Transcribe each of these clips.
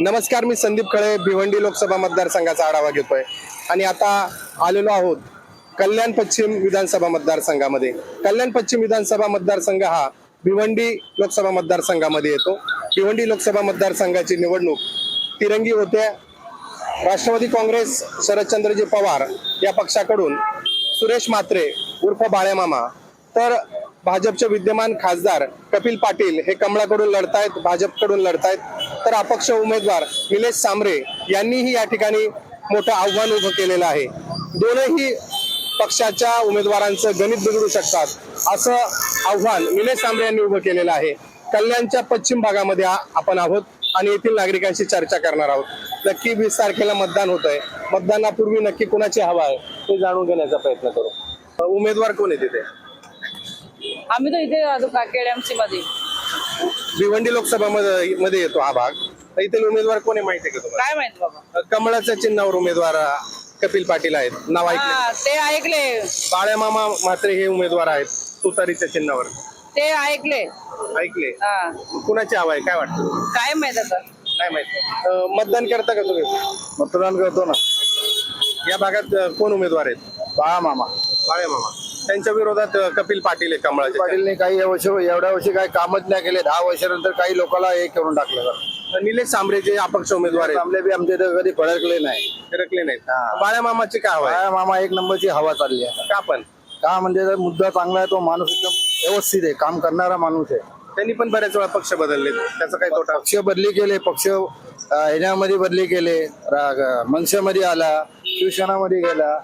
नमस्कार मी संदीप खळे भिवंडी लोकसभा मतदारसंघाचा आढावा घेतोय. आणि आता आलेलो आहोत कल्याण पश्चिम विधानसभा मतदारसंघामध्ये. कल्याण पश्चिम विधानसभा मतदारसंघ हा भिवंडी लोकसभा मतदारसंघामध्ये येतो. भिवंडी लोकसभा मतदारसंघाची निवडणूक तिरंगी होते. राष्ट्रवादी काँग्रेस शरदचंद्रजी पवार या पक्षाकडून सुरेश म्हात्रे उर्फ बाळेमामा तर भाजपचे विद्यमान खासदार कपिल पाटील हे कमळाकडून लढतायत भाजपकडून लढतायत. तर अपक्ष उमेदवार निलेश सांबरे यांनीही या ठिकाणी मोठं आव्हान उभं केलेलं आहे. दोनही पक्षाच्या उमेदवारांचं गणित बिघडू शकतात असं आव्हान निलेश सांबरे यांनी उभं केलेलं आहे. कल्याणच्या पश्चिम भागामध्ये आपण आहोत आणि येथील नागरिकांशी चर्चा करणार आहोत. नक्की वीस तारखेला मतदान होत आहे मतदानापूर्वी नक्की कुणाची हवा आहे ते जाणून घेण्याचा प्रयत्न करू. उमेदवार कोण आहे तिथे आम्ही तर इथे राहतो केडीएमसी मध्ये भिवंडी लोकसभा मध्ये मध्ये येतो हा भाग. येथील उमेदवार कोण माहिती आहे का तुम्हाला? काय माहीत बाबा? कमळाच्या चिन्हावर उमेदवार अ, कपिल पाटील आहेत. नाव ऐकले हा ते ऐकले. बाळ्यामामा म्हात्रे हे उमेदवार आहेत तुतारीच्या चिन्हावर ते ऐकले. ऐकले? हा. कुणाची हवा आहे? काय वाटतं? काय माहीत आता? काय माहिती? अ, मतदान करता का तुम्ही? मतदान करतो ना. या भागात अ, कोण उमेदवार आहेत? बाळा मामा बाळ्यामामा त्यांच्या विरोधात कपिल पाटील आहे कमळाचे. पाटीलने काही वर्ष एवढ्या वर्षी काही कामच नाही केले. दहा वर्षानंतर काही लोकांना हे करून टाकलं. निलेश सांबरे जे अपक्ष उमेदवार आहेत. आमले बी आमच्या इथं कधी फडकले नाही. फिरकले नाहीत. हा. बाळ्यामामाची काय हवा आहे? बाळा मामा एक नंबरची हवा चालली आहे. का पण? का म्हणजे जर मुद्दा चांगला आहे तो माणूस एकदम व्यवस्थित आहे. काम करणारा माणूस आहे. त्यांनी पण बऱ्याच वेळा पक्ष बदलले. त्याचा काही तोटा? पक्ष बदली केले पक्ष अं, ह्याच्यामध्ये बदली केले. रा- मनसेमध्ये आला शिवसेनामध्ये गेला.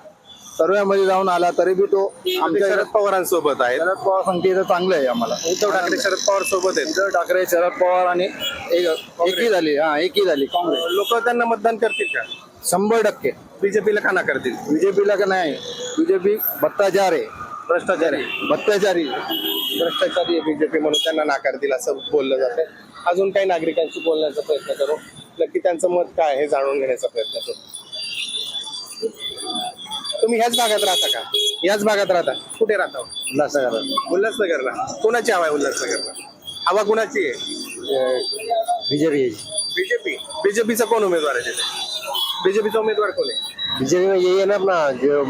सर्व्यामध्ये जाऊन आला तरी बी तो आमच्या शरद पवारांसोबत आहेत. शरद पवार सांगते इथं चांगलं आहे आम्हाला. उद्धव ठाकरे शरद पवार सोबत आहेत. उद्धव ठाकरे शरद पवार आणि एक- एकी झाली हा एकी झाली काँग्रेस. लोक त्यांना मतदान करतील का? शंभर टक्के. बीजेपीला का करतील? बीजेपीला का नाही? बीजेपी भ्रष्टाचार आहे. भ्रष्टाचारी भ्रष्टाचारी भ्रष्टाचारी बीजेपी म्हणून त्यांना नाकारतील असं बोललं जातं. अजून काही नागरिकांशी बोलण्याचा प्रयत्न करू. नक्की त्यांचं मत काय आहे हे जाणून घेण्याचा प्रयत्न करू. तुम्ही ह्याच भागात राहता का? याच भागात राहता? कुठे राहता? उल्हासनगरला. कोणाची हवा आहे उल्हासनगरला? हवा कुणाची आहे? बीजेपी. बीजेपी. बीजेपीचा कोण उमेदवार आहे तिथे? बीजेपीचा उमेदवार कोण आहे? बीजेपी में यही है ना अपना जो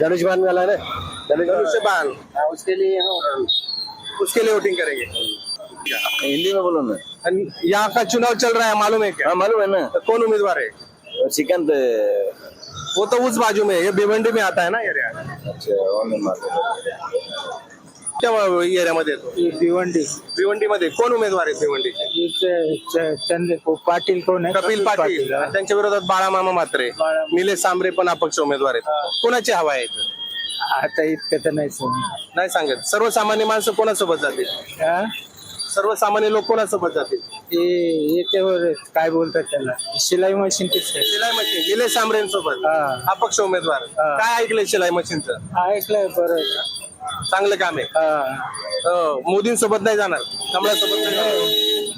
धनुष बान वाला है ना? धनुष धनुष्य बाण. उसके लिए उसके लिए वोटिंग करेंगे. हिंदी में बोलो ना. आणि यहाँ का चुनाव चल रहा है मालूम है क्या? हाँ मालूम है ना. तो कौन उम्मीदवार है सिकंद वो तो उस बाजू में है ये भिवंडी में आता है ना एरिया त्या एरियामध्ये येतो भिवंडी। भिवंडी मध्ये कोण उमेदवार आहेत भिवंडीचे चंद्र पाटील कोण आहे कपिल पाटील। त्यांच्या विरोधात बाळामामा मात्रे निलेश सांबरे पण अपक्ष उमेदवार आहेत. कोणाची हवा आहे इथं? आता इतकं तर नाही समजलं. नाही सांगत. सर्वसामान्य माणसं कोणासोबत जातील? हा? सर्वसामान्य लोक कोणासोबत जातील. ते याच्यावर काय बोलतात त्याला शिलाई मशीन तेच आहे. शिलाई मशीन निलेश सांबरेंसोबत हा. अपक्ष उमेदवार. हा. काय ऐकलंय शिलाई मशीनचं? ऐकलंय बरं. चांगलं काम आहे. हा. हो, मोदींसोबत नाही जाणार. कमळासोबत नाही जाणार.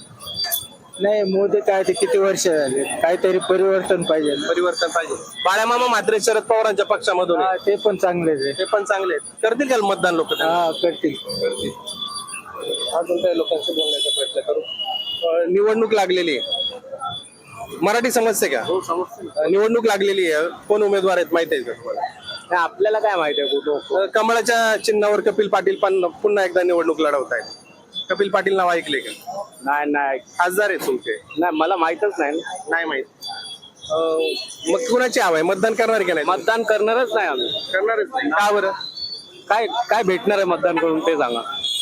नाही मोदी काय ते किती वर्ष झाले? काहीतरी परिवर्तन पाहिजे. परिवर्तन पाहिजे. बाळामामा मात्रे शरद पवारांच्या पक्षामधून हा. ते पण चांगलेच आहे. ते पण चांगले आहेत. करतील का मतदान लोक हा करतील. अजून काही लोकांशी बोलण्याचा प्रयत्न करू. निवडणूक लागलेली आहे. मराठी समजते का? अं, निवडणूक लागलेली आहे. कोण उमेदवार आहेत माहिती आहे का तुम्हाला? आपल्याला काय माहिती आहे कुठं कमळाच्या चिन्हावर कपिल पाटील पण पुन्हा एकदा निवडणूक लढवत आहेत. कपिल पाटील नाव ऐकले का? नाही नाही. खासदार आहेत तुमचे. नाही मला माहितच नाही नाही माहीत. मग कुणाची हवा आहे? मतदान करणार की नाही? मतदान करणारच नाही आम्ही. करणारच नाही. का बरं? काय काय भेटणार आहे मतदान करून ते सांगा.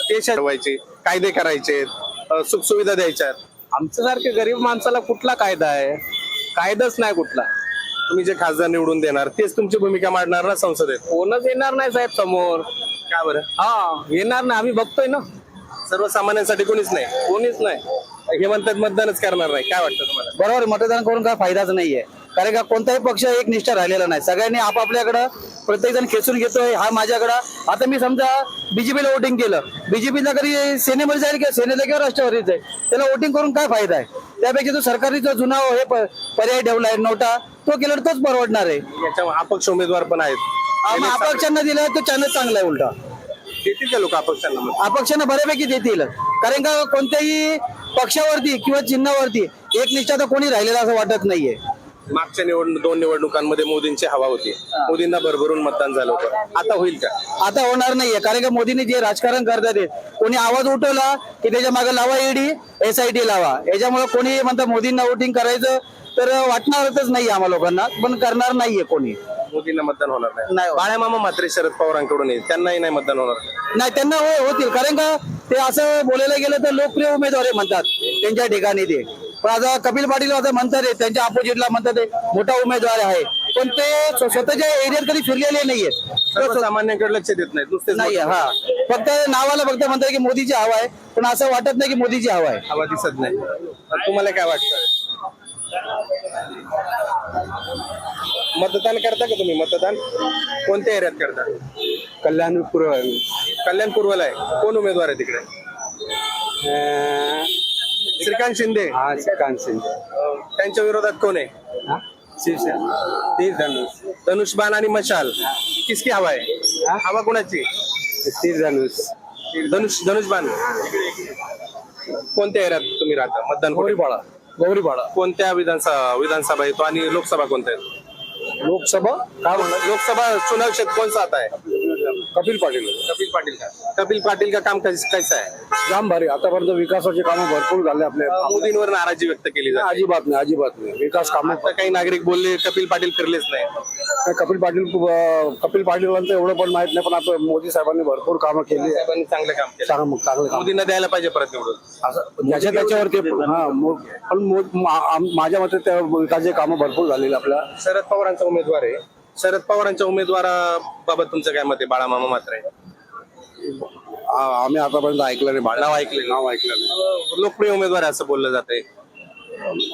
देश ठरवायचे कायदे करायचे सुखसुविधा द्यायच्या आमच्या सारख्या गरीब माणसाला कुठला कायदा आहे? कायदाच नाही कुठला. तुम्ही जे खासदार निवडून देणार तेच तुमची भूमिका मांडणार ना संसदेत? कोणच येणार नाही साहेब समोर. का बरं? हा येणार नाही आम्ही बघतोय ना. सर्वसामान्यांसाठी कोणीच नाही? कोणीच नाही. हे म्हणतात मतदानच करणार नाही. काय वाटतं तुम्हाला? बरोबर मतदान करून काय फायदाच नाहीये. कारण का कोणताही पक्ष एक निष्ठा राहिलेला नाही. सगळ्यांनी आपापल्याकडं प्रत्येक जण खेचून घेतोय हा माझ्याकडं. आता मी समजा बीजेपीला वोटिंग केलं. बीजेपीला कधी सेनेमध्ये जाईल किंवा सेनेला किंवा राष्ट्रवादीत जाईल त्याला वोटिंग करून काय फायदा आहे? त्यापैकी जो सरकारी जो जुना हे पर्याय ठेवला आहे नोटा तो केला तर तोच परवडणार आहे. याच्या अपक्ष उमेदवार पण आहेत. अपक्षांना दिला तो चॅनल चांगला आहे उलटा. देतील का लोक अपक्षांना? अपक्षांना बऱ्यापैकी देतील. कारण का कोणत्याही पक्षावरती किंवा चिन्हावरती एक निष्ठा तर कोणी राहिलेला असं वाटत नाहीये. मागच्या निवडणूक दोन निवडणुकांमध्ये मोदींची हवा होती. मोदींना भरभरून मतदान झालं होतं. आता होईल का? आता होणार नाहीये कारण का मोदींनी जे राजकारण करतात कोणी आवाज उठवला की त्याच्यामागे लावा ईडी एस आय टी लावा. याच्यामुळे कोणी म्हणतं मोदींना वोटिंग करायचं तर वाटणारच नाही आम्हा लोकांना. पण करणार नाहीये कोणी. मोदींना मतदान होणार नाही. नाही. बाळ्यामामा मात्रे शरद पवारांकडून येईल. त्यांनाही नाही मतदान होणार. नाही त्यांना होतील. कारण का ते असं बोलायला गेलं तर लोकप्रिय उमेदवार म्हणतात. त्यांच्या ठिकाणी ते. पण आता कपिल पाटील आता म्हणतात ते, त्यांच्या अपोजिटला म्हणतात ते मोठा उमेदवार आहे. पण ते स्व- स्वतःच्या एरियात कधी फिरलेले नाहीयेत सर्वसामान्यांकडे लक्ष देत नाही नुसतेच नाहीये हा. फक्त नावाला फक्त म्हणतात की मोदीची हवा आहे पण असं वाटत नाही की मोदीची हवा आहे. हवा दिसत नाही. तुम्हाला काय वाटतं? मतदान करता का तुम्ही मतदान? कोणत्या एरियात करता? कल्याण पूर्व. कल्याण पूर्वला आहे. कोण उमेदवार आहे तिकडे? श्रीकांत शिंदे. हा श्रीकांत शिंदे. त्यांच्या विरोधात कोण आहे? हा? शिवसेना. तीर धनुष. धनुष्बाण आणि मशाल. किसकी हवा आहे? हवा कोणाची? तीर धनुष. धनुष धनुष्बाण कोणत्या एरियात तुम्ही राहता? मतदान गौरीपाडा. गौरीपाडा. कोणत्या विधानसभा विधानसभा येतो आणि लोकसभा कोणत्या येतो? लोकसभा? काय म्हणलं लोकसभा चुनाव क्षेत्र कौन सा आता है कपिल पाटील. कपिल पाटिल का? कपिल पाटिल का काम कैस- कैसा है? जाम भारी. आतापर्यंत विकासाचे कामं भरपूर झाले आपले. मोदींवर नाराजी व्यक्त केली जाते. अजिबात नाही अजिबात नाही. विकास कामं आता काही नागरिक बोलले कपिल पाटील फिरलेच नाही. काय कपिल पाटील अं, कपिल पाटीलांचं एवढं पण माहीत नाही पण आता मोदी साहेबांनी भरपूर कामं केली साहेबांनी चांगलं काम केलं. चांगलं चांगलं काम. मोदींना द्यायला पाहिजे परत निवडून. असं ज्याच्या त्याच्यावरती हा मो- पण मो- मा- आम- माझ्या मते त्या विकासाचे कामं भरपूर झालेली आपल्या. शरद पवारांचा उमेदवार आहे. शरद पवारांच्या उमेदवाराबाबत तुमचं काय मत आहे? बाळामामा मात्र आ- आम्ही आतापर्यंत ऐकलं नाही. भाडं नाव ऐकलं नाव ऐकलं नाही. लोकप्रिय उमेदवार आहे असं बोललं जातंय.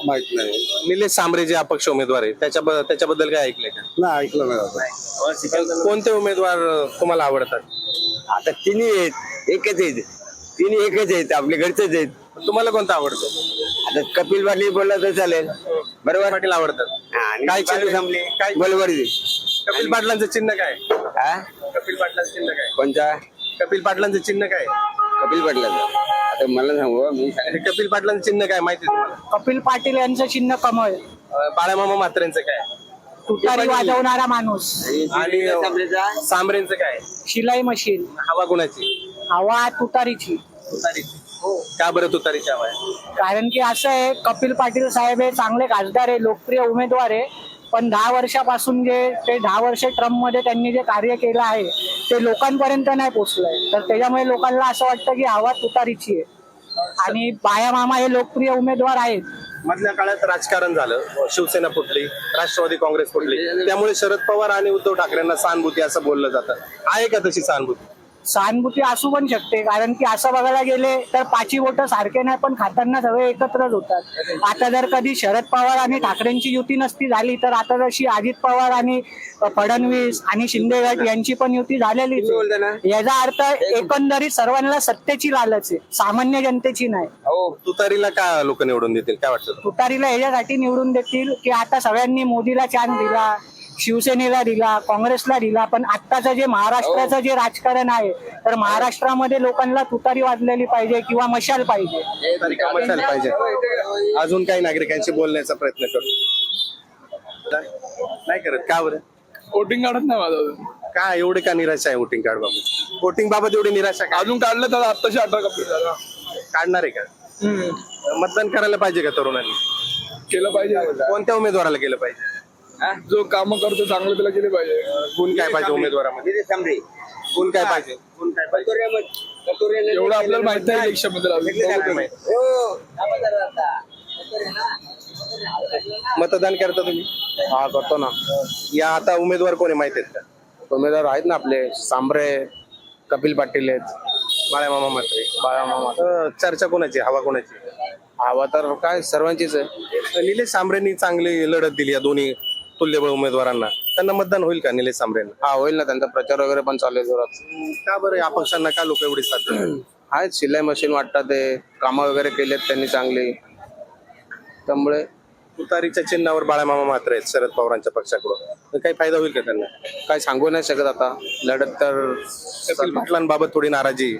माहीत नाही. निलेश सांबरे जे अपक्ष उमेदवार आहे त्याच्या त्याच्याबद्दल काय ऐकलंय का? नाही ऐकलं नाही आता. कोणते उमेदवार तुम्हाला आवडतात? आता तिन्ही आहेत. एकच आहेत. तिन्ही एकच आहेत. आपले घरचेच आहेत. तुम्हाला कोणतं आवडतं? आता कपिल पाटील बोलला तर चालेल. बरोबर? पाटील आवडतात. काय चिन्ह? संपले काय बरोबर आहे. कपिल पाटलांचं चिन्ह काय? हा? कपिल पाटलांचं चिन्ह काय? कोणता कपिल पाटलांचं चिन्ह काय? कपिल पाटलाचा. आता मला सांगू मी कपिल पाटलांचं चिन्ह काय माहिती तुम्हाला? कपिल पाटील यांचं चिन्ह कमळ. अं, बाळामामा म्हात्रेंचं काय? तुतारी वाजवणारा माणूस. आणि सांबरेचा? सांबरेंचं काय? शिलाई मशीन. हवा कुणाची? हवा तुतारीची. तुतारीची. का बरं तुतारीची हवा आहे? कारण की असं आहे कपिल पाटील साहेब हे चांगले खासदार आहे लोकप्रिय उमेदवार आहे. पण दहा वर्षापासून जे ते दहा वर्ष ट्रम्पमध्ये त्यांनी जे कार्य केलं आहे ते लोकांपर्यंत नाही पोचलंय तर त्याच्यामुळे लोकांना असं वाटतं की हवा तुतारीची आहे. आणि बाया मामा हे लोकप्रिय उमेदवार आहेत. मधल्या काळात राजकारण झालं. शिवसेना फुटली राष्ट्रवादी काँग्रेस फुटली. त्यामुळे शरद पवार आणि उद्धव ठाकरेंना सहानुभूती असं बोललं जातं. आहे का तशी सहानुभूती? सहानुभूती असू पण शकते कारण की असं बघायला गेले तर पाची बोट सारखे नाही पण खाताना सगळे एकत्रच होतात. आता जर कधी शरद पवार आणि ठाकरेंची युती नसती झाली तर आता जशी अजित पवार आणि फडणवीस आणि शिंदे गट यांची पण युती झालेलीच आहे. याचा अर्थ एकंदरीत सर्वांना सत्तेची लालच आहे सामान्य जनतेची नाही. हो तुतारीला का लोक निवडून देतील? काय वाटतं? तुतारीला याच्यासाठी निवडून देतील की आता सगळ्यांनी मोदीला चान्स दिला शिवसेनेला दिला काँग्रेसला दिला पण आत्ताचं जे महाराष्ट्राचं जे राजकारण आहे तर महाराष्ट्रामध्ये लोकांना तुतारी वाजलेली पाहिजे किंवा मशाल पाहिजे. मशाल पाहिजे. अजून काही नागरिकांशी बोलण्याचा प्रयत्न करू. नाही करत. का बरं? वोटिंग काढत नाही माझं अजून. का एवढे का निराशा आहे वोटिंग कार्ड बाबत? वोटिंग बाबत एवढी निराशा का? अजून काढलं तर आत्ताशी अठरा कंप्लीट झाला. काढणार आहे का? मतदान करायला पाहिजे का तरुणांनी? केलं पाहिजे. कोणत्या उमेदवाराला केलं पाहिजे? जो काम करतो चांगलं त्याला केले पाहिजे. गुण काय पाहिजे उमेदवारामध्ये? गुण काय पाहिजे? गुण काय पाहिजे? एवढं आपल्याला माहीत नाही माहीत? हो. मतदान करता तुम्ही? हा करतो ना. या आता उमेदवार कोणी माहीत आहेत का? उमेदवार आहेत ना आपले. सांबरे कपिल पाटील आहेत. बाळामामा मात्रे बाळामामा अं, चर्चा कोणाची? हवा कोणाची? हवा तर काय सर्वांचीच आहे. निलेश सांबरेंनी चांगली लढत दिली या दोन्ही तुल्यबळ उमेदवारांना त्यांना मतदान होईल का निलेश सांबरेंना हा होईल ना त्यांचा प्रचार वगैरे पण चालू आहे जोरात. का बरं या पक्षांना का लोक एवढी साथ देतात? आहेत शिलाई मशीन वाटतात ते कामं वगैरे केलेत त्यांनी चांगली. त्यामुळे तुतारीच्या चिन्हावर बाळामामा मात्र आहेत शरद पवारांच्या पक्षाकडून. तर काही फायदा होईल का त्यांना? काय सांगू नाही शकत आता. लढत तर कपिल पाटलांबाबत थोडी नाराजी.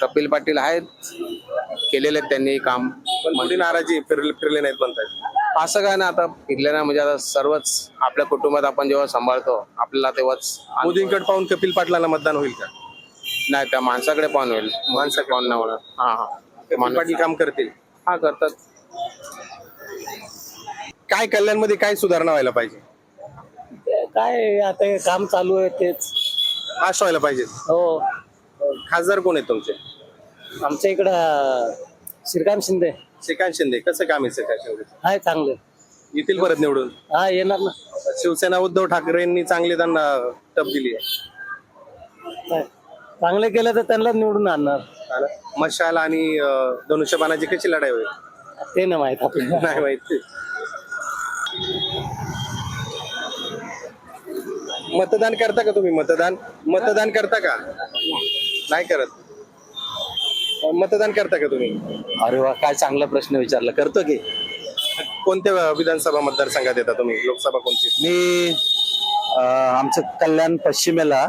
कपिल पाटील आहेत केलेले आहेत त्यांनी काम. पण मोठी नाराजी फिरले फिरले नाहीत म्हणतात असं काय ना आता फिरले ना म्हणजे आता सर्वच आपल्या कुटुंबात आपण जेव्हा सांभाळतो आपल्याला तेव्हाच मोदींकडे पाहून कपिल पाटलांना मतदान होईल का? नाही त्या माणसाकडे पाहून होईल. माणसाकडे पाहून नाही होणार. हा हा. ते कपिल माणूस. पाटील काम करतील. हा करतात. काय कल्याणमध्ये काय सुधारणा व्हायला पाहिजे? काय आता हे काम चालू आहे तेच. पास व्हायला पाहिजे. हो. खासदार कोण आहेत तुमचे? आमच्या इकडं श्रीकांत शिंदे. श्रीकांत शिंदे कसं काम आहे श्रीकांत शिंदे? आहे चांगले. येतील परत निवडून? हा येणार ना. शिवसेना उद्धव ठाकरेंनी चांगली त्यांना टप दिली आहे. काय? चांगले केलं तर त्यांना निवडून आणणार. हा ना? मशाल आणि अं, धनुष्यबाणाची कशी लढाई होईल? ते ना माहीत आपल्याला. नाही माहिती. मतदान करता का तुम्ही? मतदान? मतदान करता का? नाही करत. मतदान करता का तुम्ही? अरे वा काय चांगला प्रश्न विचारला. करतो की. कोणत्या विधानसभा मतदारसंघात येता तुम्ही? लोकसभा कोणती? मी अं, आमचं कल्याण पश्चिमेला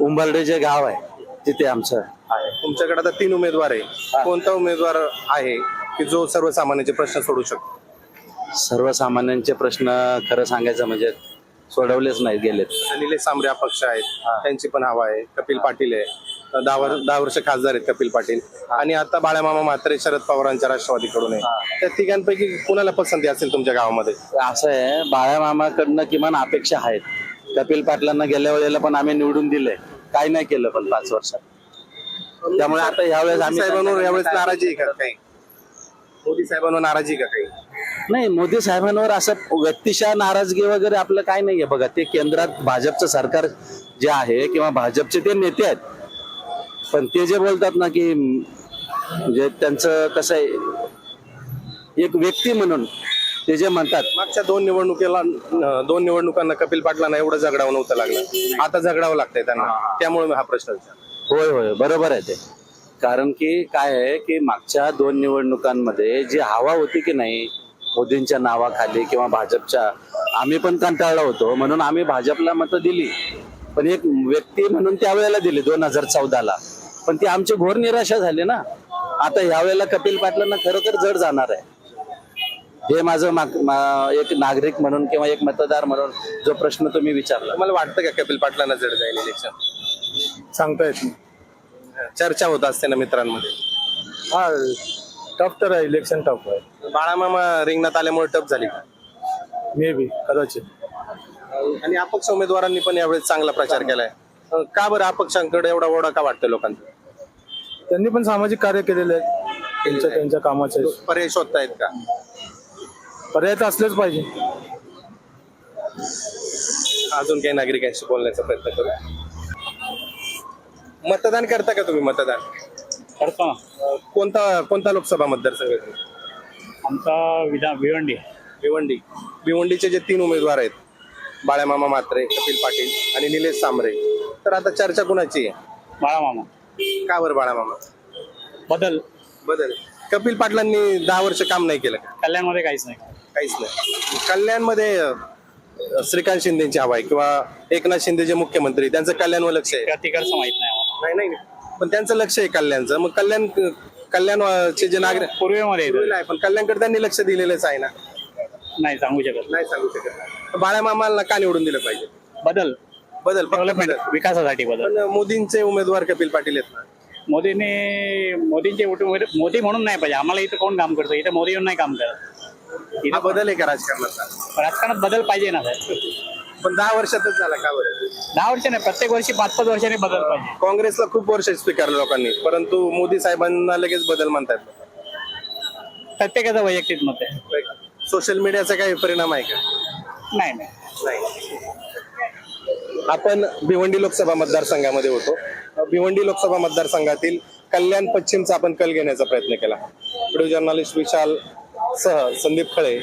उंबर्डे जे गाव आहे तिथे आमचं आहे. तुमच्याकडे आता तीन उमेदवार आहे. कोणता उमेदवार आहे की जो सर्वसामान्यांचे प्रश्न सोडू शकतो? सर्वसामान्यांचे प्रश्न खरं सांगायचं म्हणजे सोडवलेच नाही गेलेत. निलेश सांबरे अपक्ष आहेत. त्यांची पण हवा आहे. कपिल पाटील आहे. दहा वर्ष दहा वर्ष खासदार आहेत कपिल पाटील. आणि आता बाळामामा म्हात्रे शरद पवारांच्या राष्ट्रवादीकडून आहे. त्या तिघांपैकी कुणाला पसंती असेल तुमच्या गावामध्ये? असं आहे बाळ्या मामाकडनं किमान अपेक्षा आहेत. कपिल पाटलांना गेल्या वेळेला पण आम्ही निवडून दिले काही नाही केलं पण पाच वर्षात. त्यामुळे आता यावेळेस आम्ही साहेबांवर यावेळेस नाराजी आहे का काही? मोदी साहेबांवर नाराजी का काही? नाही मोदी साहेबांवर असं व्यक्तिशः नाराजगी वगैरे आपलं काय नाहीये. बघा ते केंद्रात भाजपचं सरकार जे आहे किंवा भाजपचे ते नेते आहेत पण ते जे बोलतात ना की म्हणजे त्यांचं कसं आहे एक व्यक्ती म्हणून ते जे म्हणतात. मागच्या दोन निवडणुकीला दोन निवडणुकांना कपिल पाटलांना एवढं झगडावं नव्हतं लागलं. आता झगडावं लागतंय त्यांना. त्यामुळे मी हा प्रश्न होय होय. बरोबर आहे ते. कारण की काय आहे की मागच्या दोन निवडणुकांमध्ये जी हवा होती की नाही मोदींच्या नावाखाली किंवा भाजपच्या आम्ही पण कंटाळलो होतो. म्हणून आम्ही भाजपला मतं दिली. पण एक व्यक्ती म्हणून त्यावेळेला दिली दोन हजार चौदाला. पण ती आमची घोर निराशा झाली ना. आता ह्यावेळेला कपिल पाटलांना खरोखर जड जाणार आहे. हे माझं माग- मा- एक नागरिक म्हणून किंवा एक मतदार म्हणून जो प्रश्न तुम्ही विचारला. तुम्हाला वाटतं का कपिल पाटलांना जड जाईल इलेक्शन सांगता येत नाही. चर्चा होत असते ना मित्रांमध्ये. हा टफ तर आहे इलेक्शन टफ आहे. बाळामामा रिंगणात आल्यामुळे टप झाली मे बी कदाचित. आणि अपक्ष उमेदवारांनी पण यावेळेस चांगला प्रचार केलाय. अं, का बरं अपक्षांकडे एवढा ओढा का वाटतं लोकांचा त्यांनी पण सामाजिक कार्य केलेले आहे त्यांच्या त्यांच्या कामाचे. पर्याय शोधतायत का? पर्याय तर असलेच पाहिजे. अजून काही नागरिकांशी बोलण्याचा प्रयत्न करू? मतदान करता का तुम्ही मतदान? करतो ना. अं, कोणता कोणता लोकसभा मतदारसंघ? आहे तुमचा? आमचा विधान भिवंडी. भिवंडी. भिवंडीचे जे तीन उमेदवार आहेत बाळामामा म्हात्रे कपिल पाटील आणि निलेश सांबरे तर आता चर्चा कुणाची आहे? बाळामामा. का बरं बाळामामा? बदल. बदल. कपिल पाटलांनी दहा वर्ष काम नाही केलं का? कल्याणमध्ये काहीच नाही. काहीच नाही. कल्याणमध्ये अं, श्रीकांत शिंदेची हवा आहे किंवा एकनाथ शिंदे जे मुख्यमंत्री त्यांचं कल्याणवर लक्ष आहे. त्या तिकडचं माहीत नाही आम्हाला. नाही नाही. पण त्यांचं लक्ष आहे कल्याणचं. मग कल्याण कल्याणचे जे नागरिक पूर्वेमध्ये येतं. नाही पण कल्याणकडे त्यांनी लक्ष दिलेलंच आहे ना? नाही सांगू शकत नाही. सांगू शकत बाळामामाला का निवडून दिलं पाहिजे? बदल. बदल फक्त डेव्हलपमेंट बदल. विकासासाठी बदल. पण मोदींचे उमेदवार कपिल पाटील आहेत ना? मोदीने मोदींचे उठ- मोदी म्हणून नाही पाहिजे. आम्हाला इथं कोण काम करतो? इथं मोदी नाही काम करत. हा इथं बदल आहे का राजकारणाचा? राजकारणात बदल पाहिजे ना सर पण दहा वर्षातच झाला का बरं? दहा वर्ष नाही प्रत्येक वर्षी पाच पाच वर्षांनी बदल पाहिजे. काँग्रेसला खूप वर्ष स्वीकारलं लोकांनी. परंतु मोदी साहेबांना लगेच बदल म्हणतात. प्रत्येकाचं वैयक्तिक मत आहे. सोशल मीडियाचा काही परिणाम आहे का? नाही नाही. नाही. आपण भिवंडी लोकसभा मतदारसंघामध्ये होतो. भिवंडी लोकसभा मतदारसंघातील कल्याण पश्चिमचा आपण कल घेण्याचा प्रयत्न केला. व्हिडिओ जर्नलिस्ट विशाल सह संदीप खळे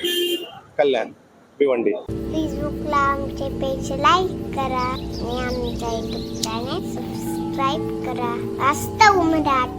कल्याण भिवंडी. फेसबुकला आमचे पेज लाईक करा आणि आमच्या युट्यूब चॅनल सबस्क्राईब करा. वास्तव मराठी